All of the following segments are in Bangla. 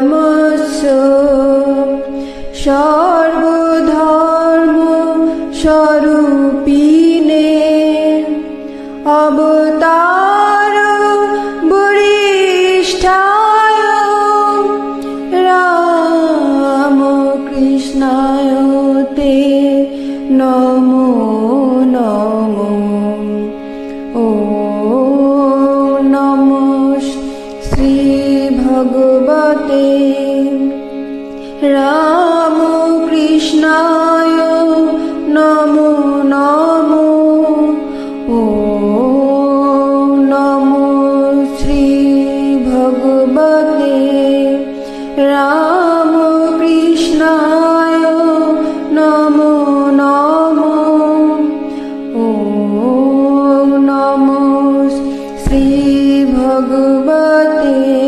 ধর্মস্য সর্বধর্ম স্বরূপিণে অবতার বরিষ্ঠায় রামকৃষ্ণায় তে নম ভগবতে। রামকৃষ্ণায় নমো নমো। ও নমো শ্রী ভগবতে। রামকৃষ্ণায় নমো নমো। ও নমো শ্রী ভগবতে।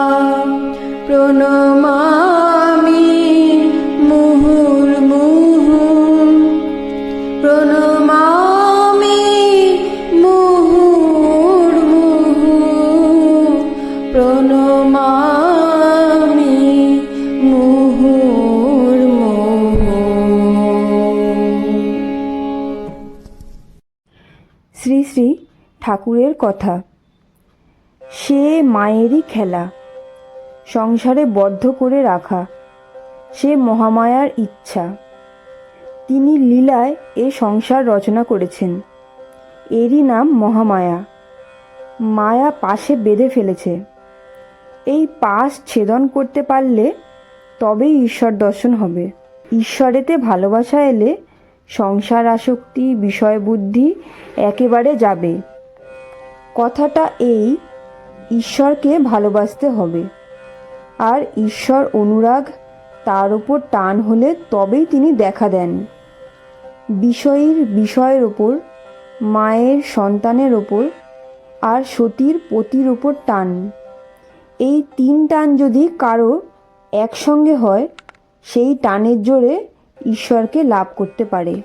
শ্রী শ্রী ঠাকুরের কথা। সে মায়েরই খেলা। সংসারে বদ্ধ করে রাখা। সে মহামায়ার ইচ্ছা। তিনি লীলায় এ সংসার রচনা করেছেন। এরই নাম মহামায়া। মায়া পাশে বেঁধে ফেলেছে। এই পাশ ছেদন করতে পারলে তবেই ঈশ্বর দর্শন হবে। ঈশ্বরেতে ভালোবাসা এলে সংসার আসক্তি, বিষয় বুদ্ধি একেবারে যাবে। কথাটা এই, ঈশ্বরকে ভালোবাসতে হবে। আর ঈশ্বর অনুরাগ তার উপর টান হলে তবেই তিনি দেখা দেন। বিষয়ীর বিষয়ের ওপর মায়ের সন্তানের ওপর আর সতীর পতির ওপর টান। এই তিন টান যদি কারও একসঙ্গে হয়, সেই টানের জোরে ঈশ্বরকে লাভ করতে পারে।